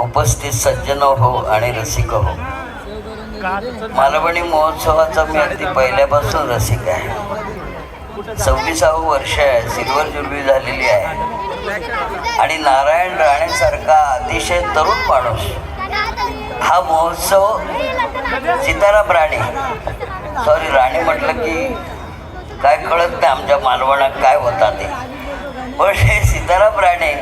उपस्थित सज्जन हो आणि रसिक हो. मालवणी महोत्सवाचा मी अगदी पहिल्यापासून रसिक आहे. सव्वीसावं वर्ष आहे. सिल्वर जुलबी झालेली आहे. आणि नारायण राणेसारखा अतिशय तरुण माणूस. हा महोत्सव सीताराम राणे. सॉरी राणे म्हटलं की काय कळत नाही आमच्या मालवणात काय होता ते. पण हे सीताराम राणे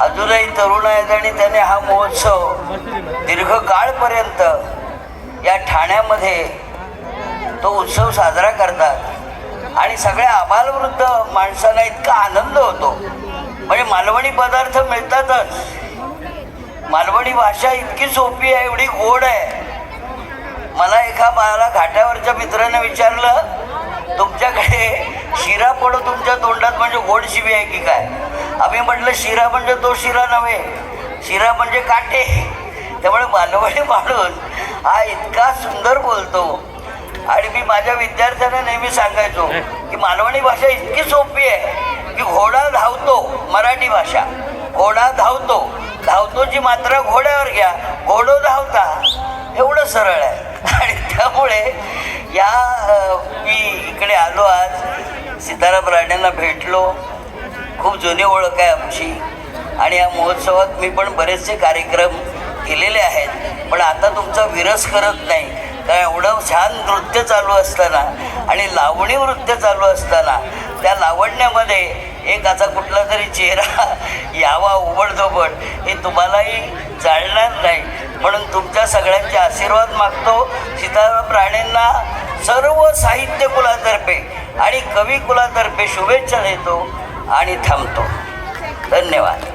अजूनही तरुण आहेत आणि त्याने हा महोत्सव दीर्घकाळपर्यंत या ठाण्यामध्ये तो उत्सव साजरा करतात. आणि सगळ्या आबालवृद्ध माणसांना इतका आनंद होतो. म्हणजे मालवणी पदार्थ मिळतातच. मालवणी भाषा इतकी सोपी आहे एवढी गोड आहे. मला एका बाळाला घाटावरच्या मित्राने विचारलं तुमच्याकडे शिरा पडो तुमच्या तोंडात म्हणजे गोड शिवी आहे की काय? आम्ही म्हटलं शिरा म्हणजे तो शिरा नव्हे. शिरा म्हणजे काटे. त्यामुळे मालवणी माणूस हा इतका सुंदर बोलतो. आणि मी माझ्या विद्यार्थ्यांना नेहमी सांगायचो की मालवणी भाषा इतकी सोपी आहे की घोडा धावतो मराठी भाषा. घोडा धावतो. धावतोची मात्रा घोड्यावर घ्या. घोडो धावता. एवढं सरळ आहे. आणि त्यामुळे या मी इकडे आलो आज. सीताराम राणेंना भेटलो. खूप जुनी ओळख आहे आमची. आणि या महोत्सवात मी पण बरेचसे कार्यक्रम केलेले आहेत. पण आता तुमचा विरस करत नाही. कारण एवढं छान नृत्य चालू असताना आणि लावणी नृत्य चालू असताना त्या लावण्यामध्ये एक असा कुठला तरी चेहरा यावा उबडधोबड हे तुम्हालाही जाणणार नाही. म्हणून तुमच्या सगळ्यांचे आशीर्वाद मागतो सीताराम राणेंना सर्व साहित्य कुलातर्फे आणि कवी कुलातर्फे शुभेच्छा देतो. आणि थांबतो. धन्यवाद.